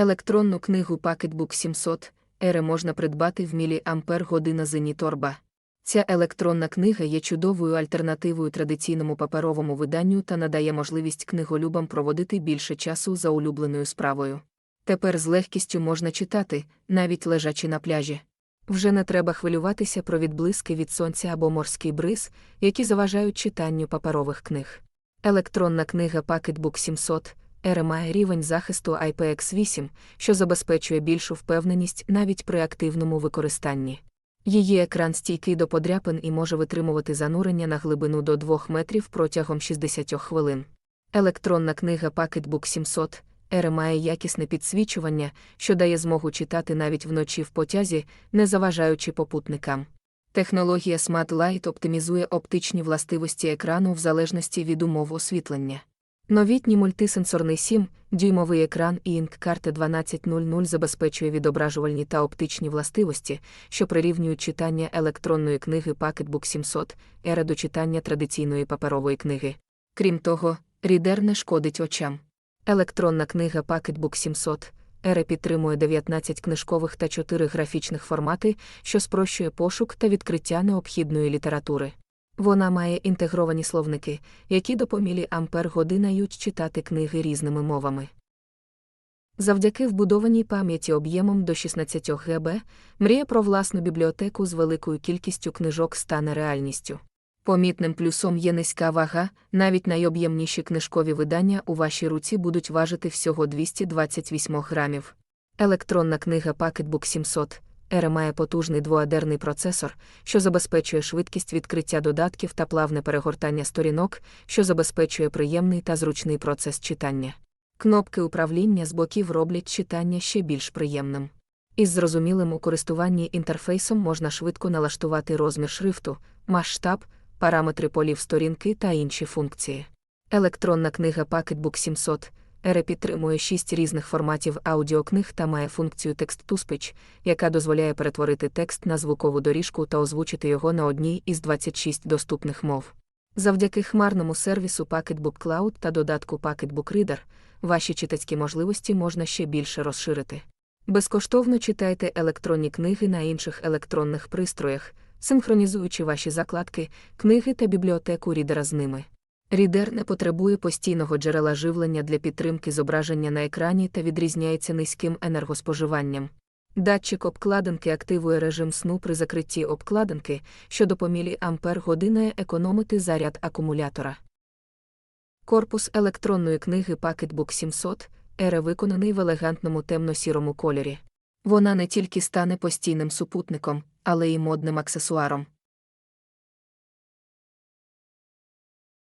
Електронну книгу Pocketbook 700 Ере можна придбати в мілі Ампер година Зеніторба. Ця електронна книга є чудовою альтернативою традиційному паперовому виданню та надає можливість книголюбам проводити більше часу за улюбленою справою. Тепер з легкістю можна читати, навіть лежачи на пляжі. Вже не треба хвилюватися про відблиски від сонця або морський бриз, які заважають читанню паперових книг. Електронна книга Pocketbook 700 Має рівень захисту IPX8, що забезпечує більшу впевненість навіть при активному використанні. Її екран стійкий до подряпин і може витримувати занурення на глибину до 2 метрів протягом 60 хвилин. Електронна книга Pocketbook 700 Ере має якісне підсвічування, що дає змогу читати навіть вночі в потязі, не заважаючи попутникам. Технологія Smart Light оптимізує оптичні властивості екрану в залежності від умов освітлення. Новітній мультисенсорний 7, дюймовий екран і інк-карта 1200 забезпечує відображувальні та оптичні властивості, що прирівнюють читання електронної книги Pocketbook 700, ера до читання традиційної паперової книги. Крім того, рідер не шкодить очам. Електронна книга Pocketbook 700 Ере підтримує 19 книжкових та 4 графічних формати, що спрощує пошук та відкриття необхідної літератури. Вона має інтегровані словники, які допомілі ампер годинають читати книги різними мовами. Завдяки вбудованій пам'яті об'ємом до 16 ГБ, мрія про власну бібліотеку з великою кількістю книжок стане реальністю. Помітним плюсом є низька вага, навіть найоб'ємніші книжкові видання у вашій руці будуть важити всього 228 грамів. Електронна книга Pocketbook 700 Ере має потужний двоадерний процесор, що забезпечує швидкість відкриття додатків та плавне перегортання сторінок, що забезпечує приємний та зручний процес читання. Кнопки управління з боків роблять читання ще більш приємним. Із зрозумілим у користуванні інтерфейсом можна швидко налаштувати розмір шрифту, масштаб, параметри полів сторінки та інші функції. Електронна книга Pocketbook 700 Ере підтримує шість різних форматів аудіокниг та має функцію текст-to-speech, яка дозволяє перетворити текст на звукову доріжку та озвучити його на одній із 26 доступних мов. Завдяки хмарному сервісу Pocketbook Cloud та додатку Pocketbook Reader ваші читацькі можливості можна ще більше розширити. Безкоштовно читайте електронні книги на інших електронних пристроях, синхронізуючи ваші закладки, книги та бібліотеку рідера з ними. Рідер не потребує постійного джерела живлення для підтримки зображення на екрані та відрізняється низьким енергоспоживанням. Датчик обкладинки активує режим сну при закритті обкладинки, що допомілі ампер години економити заряд акумулятора. Корпус електронної книги Pocketbook 700 ере виконаний в елегантному темно-сірому кольорі. Вона не тільки стане постійним супутником, але й модним аксесуаром.